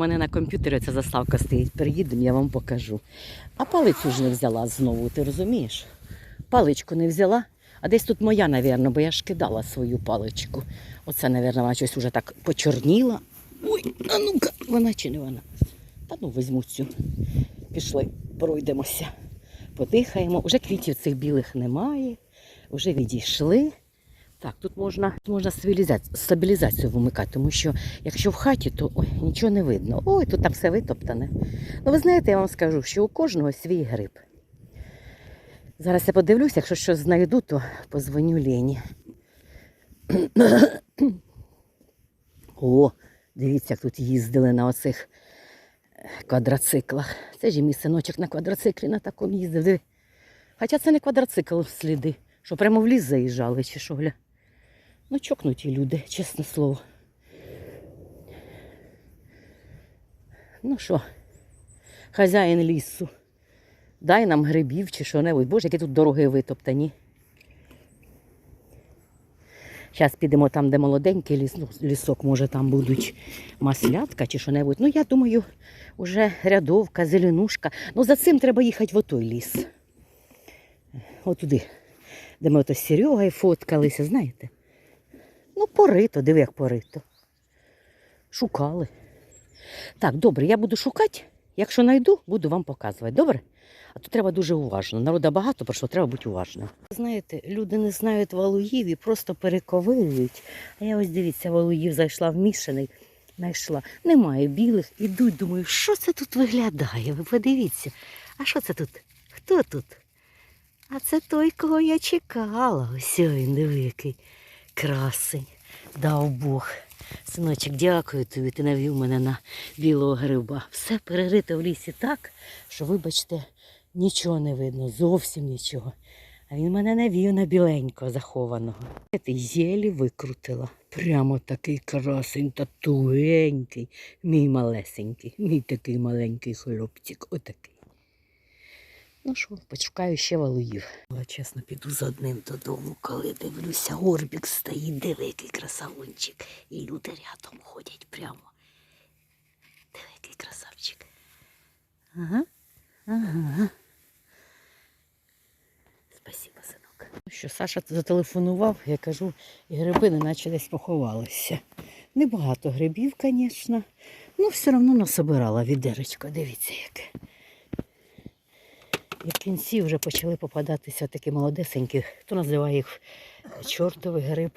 мене на комп'ютері ця заставка стоїть. Приїдемо, я вам покажу. А палицю ж не взяла знову, ти розумієш? Паличку не взяла. А десь тут моя, напевно, бо я ж кидала свою паличку. Оце, напевно, вона щось уже так почорніла. Ой, а ну-ка, вона чи не вона? Та ну візьму цю. Пішли, пройдемося, подихаємо. Уже квітів цих білих немає, вже відійшли. Так, тут можна, можна стабілізацію, вимикати, тому що якщо в хаті, то ой, нічого не видно. Ой, тут там все витоптане. Ну, ви знаєте, я вам скажу, що у кожного свій гриб. Зараз я подивлюся, якщо щось знайду, то позвоню Лені. О, дивіться, як тут їздили на оцих е, квадроциклах. Це ж і мій синочок на квадроциклі на такому їздив. Хоча це не квадроцикл сліди, що прямо в ліс заїжджали, чи що, гля. Ну, чокнуті люди, чесне слово. Ну що, хазяїн лісу, дай нам грибів чи що-небудь. Боже, які тут дороги витоптані. Зараз підемо там, де молоденький ліс, ну, лісок, може там будуть маслятка чи що-небудь. Ну, я думаю, вже рядовка, зеленушка. Ну, за цим треба їхати в той ліс. Отуди, де ми ото з Серегою фоткалися, знаєте? Ну, порито, диви, як порито. Шукали. Так, добре, я буду шукати. Якщо знайду, буду вам показувати. Добре? А то треба дуже уважно. Народа багато, про що треба бути уважним. Знаєте, люди не знають валуїв і просто перековирюють. А я ось дивіться, валуїв зайшла в мішаний, знайшла. Немає білих. Ідуть, думаю, що це тут виглядає? Ви подивіться. А що це тут? Хто тут? А це той, кого я чекала. Ось він, диви, який красень. Дав Бог. Синочок, дякую тобі, ти навів мене на білого гриба. Все перерите в лісі так, що, вибачте, нічого не видно, зовсім нічого. А він мене навів на біленького захованого. Єлі викрутила. Прямо такий красень та тугенький. Мій малесенький, мій такий маленький хлопчик. Отакий. Ну що, почекаю ще валуїв. Але чесно, піду з одним додому, коли дивлюся, горбік стоїть, диви, який красавунчик. І люди рядом ходять прямо. Диви, який красавчик. Ага. Ага. Спасибо, синок. Ну Що Саша зателефонував, я кажу, і гриби неначе десь поховалися. Небагато грибів, звісно. Ну, все одно насобирала відеречко. Дивіться, яке. І в кінці вже почали попадатися такі молодесенькі, хто називає їх е, чортовий гриб,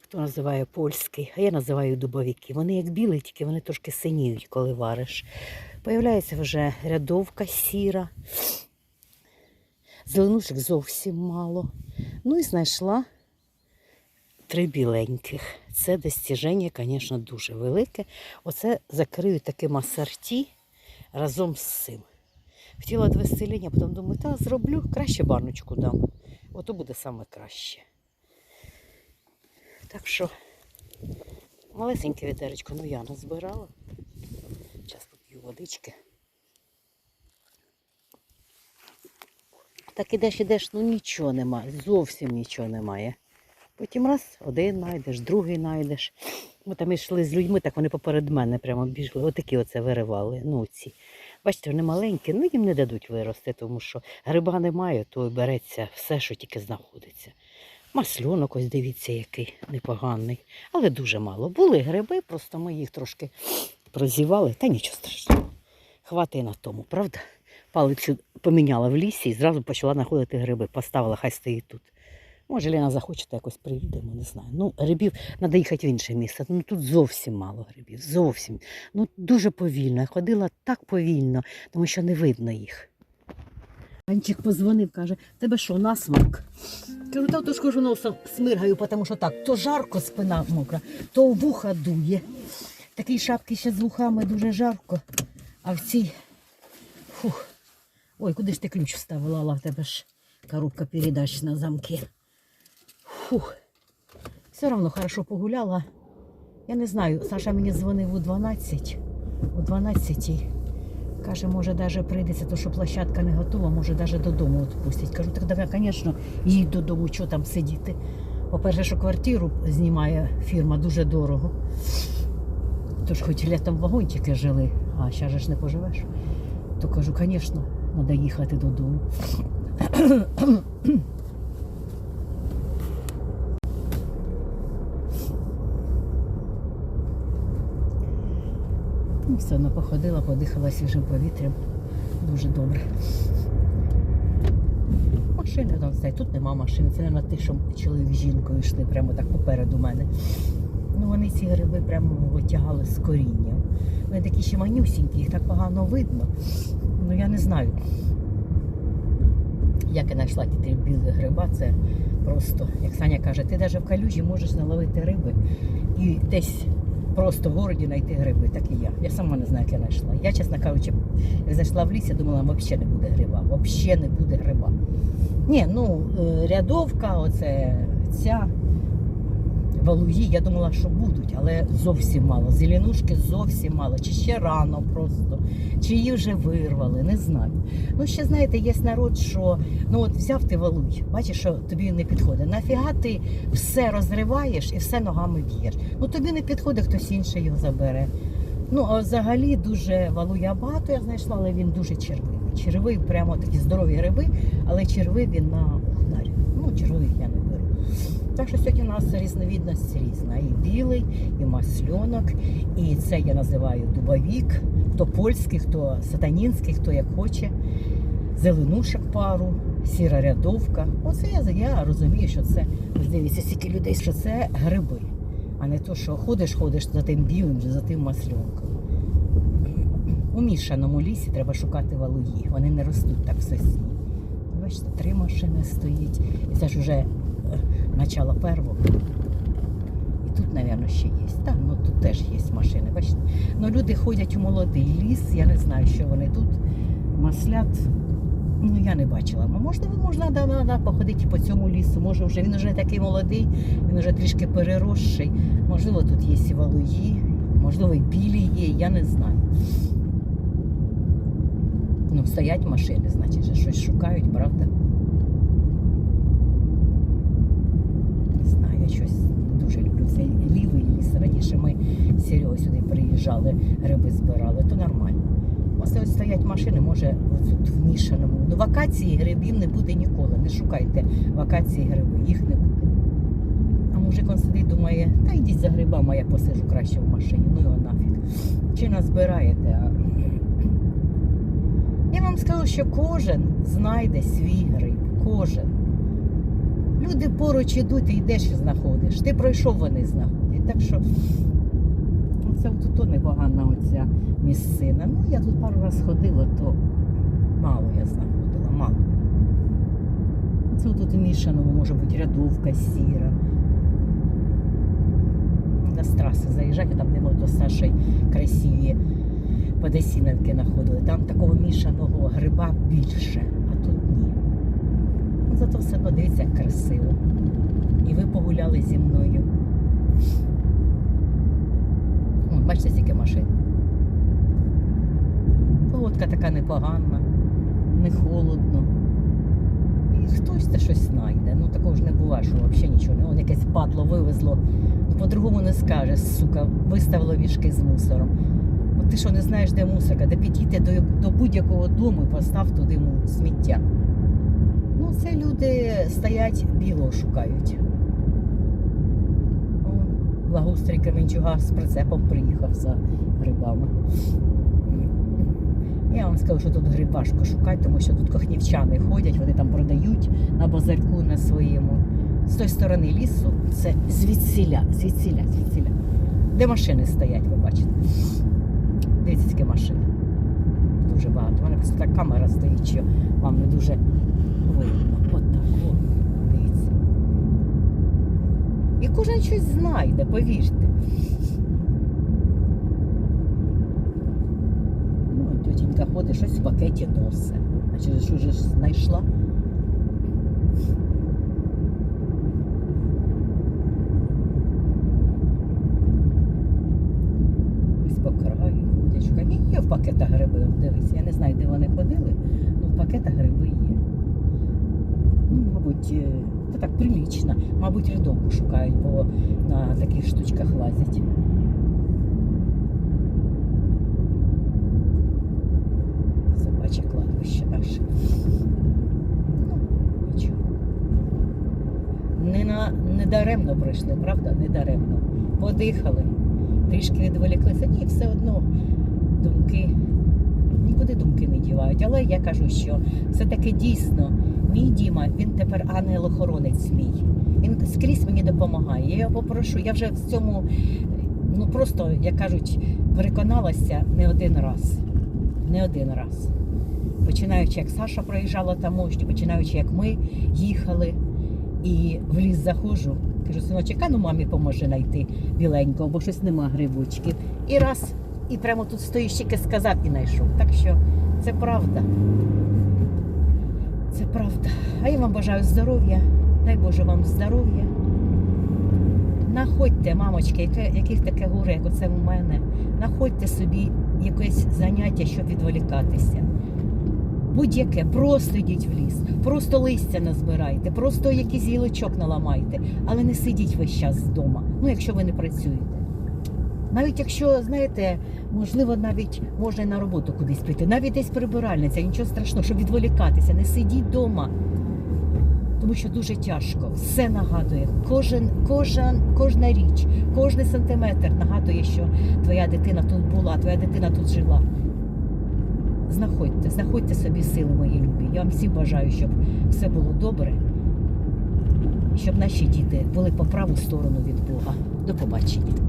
хто називає польський, а я називаю дубовики. Вони як білі, тільки вони трошки синіють, коли вариш. Появляється вже рядовка сіра, зеленушек зовсім мало. Ну і знайшла три біленьких. Це достіження, звісно, дуже велике. Оце закрию таким асорті разом з цим. Хотіла відвести лінію, а потім думаю, та зроблю, краще баночку дам. Ото буде саме краще. Так що малесеньке відеречко, ну я назбирала. Зараз поп'ю водички. Так ідеш, ідеш, ну нічого немає, зовсім нічого немає. Потім раз, один знайдеш, другий знайдеш. Ми там йшли з людьми, так вони поперед мене прямо бігли. Отакі оце виривали. Ну, ці. Бачите, вони маленькі, ну їм не дадуть вирости, тому що гриба немає, то береться все, що тільки знаходиться. Масльонок, ось дивіться, який непоганий. Але дуже мало. Були гриби, просто ми їх трошки прозівали, та нічого страшного. Хватить на тому, правда? Палицю поміняла в лісі і зразу почала знаходити гриби. Поставила, хай стоїть тут. Може, Ліна захоче, якось приїдемо, не знаю. Ну, грибів треба їхати в інше місце. Ну тут зовсім мало грибів. Зовсім. Ну дуже повільно. Я ходила так повільно, тому що не видно їх. Анчик позвонив, каже, тебе що, насмак? Кажу, та то ж кажу, носом смиргаю, тому що так, то жарко спина мокра, то вуха дує. Такій шапки ще з вухами дуже жарко, а в цій. Фух. Ой, куди ж ти ключ вставила, Алла, в тебе ж коробка передач на замки. Фух. Все одно хорошо погуляла. Я не знаю, Саша мені дзвонив у 12. У 12. Каже, може, навіть прийдеться, то що площадка не готова, може, навіть додому відпустять. Кажу, так давай, звісно, їдь додому, що там сидіти. По-перше, що квартиру знімає фірма дуже дорого. Тож хоч літом вагончики жили, а зараз ж не поживеш. То кажу, звісно, треба їхати додому. Все одно походила, подихала свіжим повітрям. Дуже добре. Машини там стоять. Тут нема машин. Це не те, що чоловік з жінкою йшли прямо так попереду мене. Ну вони ці гриби прямо витягали з коріння. Вони такі ще манюсінькі, їх так погано видно. Ну я не знаю. Як я знайшла ті три білі гриба, це просто, як Саня каже, ти навіть в калюжі можеш наловити риби і десь просто в городі знайти гриби, так і я. Я сама не знаю, як я знайшла. Я, чесно кажучи, зайшла в ліс, я думала, взагалі не буде гриба. Взагалі не буде гриба. Ні, ну е, рядовка, оце ця валуї, я думала, що будуть, але зовсім мало. Зеленушки зовсім мало. Чи ще рано просто, чи її вже вирвали, не знаю. Ну, ще знаєте, є народ, що ну от взяв ти валуй, бачиш, що тобі не підходить. Нафіга ти все розриваєш і все ногами б'єш. Ну тобі не підходить, хтось інший його забере. Ну, а взагалі дуже валуя багато я знайшла, але він дуже червивий. Червивий, прямо такі здорові гриби, але червивий він на ухнарі. Ну, червивих я не. Так що сьогодні у нас різновідність різна. І білий, і масльонок, і це я називаю дубовік, хто польський, хто сатанінський, хто як хоче. Зеленушок пару, сіра рядовка. Оце я, я розумію, що це, дивіться, стільки людей, що це гриби, а не то, що ходиш, ходиш за тим білим, за тим масльонком. У мішаному лісі треба шукати валуї. Вони не ростуть так в сосні. Бачите, три машини стоїть. Це ж вже начало первого. І тут, мабуть, ще є. Так, ну тут теж є машини, бачите. Ну люди ходять у молодий ліс, я не знаю, що вони тут. Маслят, ну я не бачила. Ну, Можливо, можна да, да, да, походити по цьому лісу. Може, вже він вже такий молодий, він вже трішки переросший. Можливо, тут є і валуї, можливо, і білі є, я не знаю. Ну, стоять машини, значить, щось шукають, правда? Не знаю, я щось дуже люблю цей лівий ліс. Раніше ми з Серегою сюди приїжджали, гриби збирали, то нормально. Ось ось стоять машини, може, тут в мішаному. Ну, вакації грибів не буде ніколи. Не шукайте вакації гриби, їх не буде. А мужик он сидить, думає, та йдіть за грибами, а я посижу краще в машині. Ну його нафіг. Чи назбираєте? А... Я вам скажу, що кожен знайде свій гриб. Кожен. Люди поруч ідуть, ти йдеш і знаходиш. Ти пройшов, вони знаходять. Так що це тут непогана оця місцина. Ну, я тут пару разів ходила, то мало я знаходила, мало. Це тут мішаному може бути рядовка сіра. На з траси заїжджати, там нема то Сашей красиві Подесіновки знаходили. Там такого мішаного гриба більше. Ну, Зато все як красиво. І ви погуляли зі мною. Бачите, скільки машин. Погодка така непогана, не холодно. І хтось те щось знайде. Ну такого ж не буває, що взагалі нічого не. Он якесь падло вивезло. Ну, по-другому не скажеш, сука, виставило мішки з мусором. От ти що не знаєш, де мусорка, де підійти до, до будь-якого дому і постав туди сміття. Ну, це люди стоять білого шукають. Благоустрій Кременчуга з прицепом приїхав за грибами. Я вам скажу, що тут гриб важко шукати, тому що тут кохнівчани ходять, вони там продають на базарку на своєму. З тої сторони лісу це звідсіля, звідсіля, звідсіля. Де машини стоять, ви бачите. Дивіться, скільки машин. Дуже багато. У мене просто так камера стоїть, що вам не дуже видно. От дивіться. І кожен щось знайде, повірте. Ну, тітенька ходить, щось в пакеті носить. Значить, що ж знайшла? По краю ходять. шукають. Є в пакетах гриби, дивись. Я не знаю, де вони ходили, але в пакетах гриби є мабуть, та так прилічна, мабуть, рядовку шукають, бо на таких штучках лазять. Собаче кладбище наше. Ну, нічого. Не на... Недаремно прийшли, правда? Недаремно. Подихали, трішки відволіклися. Ні, все одно думки. Нікуди думки не дівають. Але я кажу, що все-таки дійсно мій Діма, він тепер ангел-охоронець мій. Він скрізь мені допомагає. Я його попрошу. Я вже в цьому, ну просто, як кажуть, переконалася не один раз. Не один раз. Починаючи, як Саша проїжджала таможню, починаючи, як ми їхали і в ліс заходжу, кажу, синочок, а ну мамі поможе знайти біленького, бо щось нема грибочків. І раз, і прямо тут стоїш, тільки сказав і знайшов. Так що це правда. Це правда. А я вам бажаю здоров'я. Дай Боже вам здоров'я. Находьте, мамочки, яких таке горе, як оце в мене. Находьте собі якесь заняття, щоб відволікатися. Будь-яке, просто йдіть в ліс, просто листя назбирайте, просто якийсь гілочок наламайте, але не сидіть весь час вдома, ну якщо ви не працюєте. Навіть якщо, знаєте, можливо, навіть можна на роботу кудись піти, навіть десь прибиральниця, нічого страшного, щоб відволікатися, не сидіть вдома. Тому що дуже тяжко, все нагадує, кожен, кожен, кожна річ, кожний сантиметр нагадує, що твоя дитина тут була, твоя дитина тут жила. Знаходьте, знаходьте собі сили, мої любі. Я вам всім бажаю, щоб все було добре, щоб наші діти були по праву сторону від Бога. До побачення.